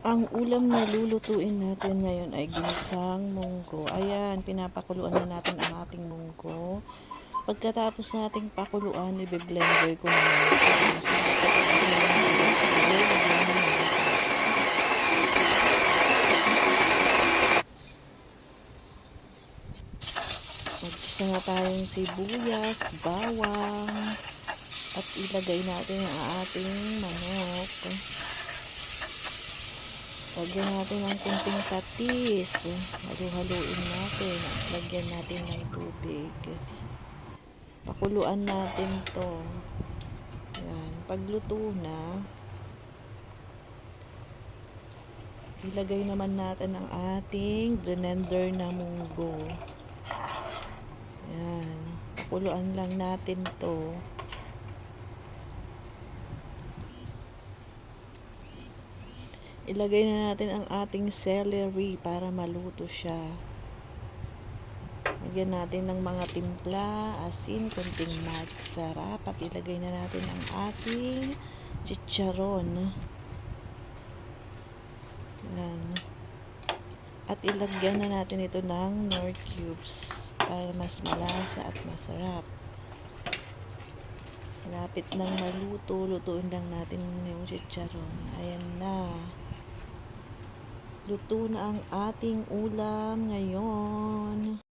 Ang ulam na lulutuin natin ngayon ay ginisang munggo. Ayan, pinapakuluan na natin ang ating munggo. Pagkatapos nating pakuluan, i-blender ko na. Mas gusto ko kasi. Mag-isa na tayong sibuyas, bawang, at ilagay natin ang ating manok. Lagyan natin ng kunting patis. Halu-haluin natin. At lagyan natin ng tubig. Pakuluan natin to. Yan. Pagluto na, ilagay naman natin ang ating blender na munggo. Yan. Pakuluan lang natin to. Ilagay na natin ang ating celery para maluto siya. Lagyan natin ng mga timpla, asin, kunting magic sarap at ilagay na natin ang ating chicharon. Yan. At ilagyan na natin ito ng nor cubes para mas malasa at masarap. Malapit nang maluto, lutuin lang natin yung chicharon. Ayan na. Luto na ang ating ulam ngayon.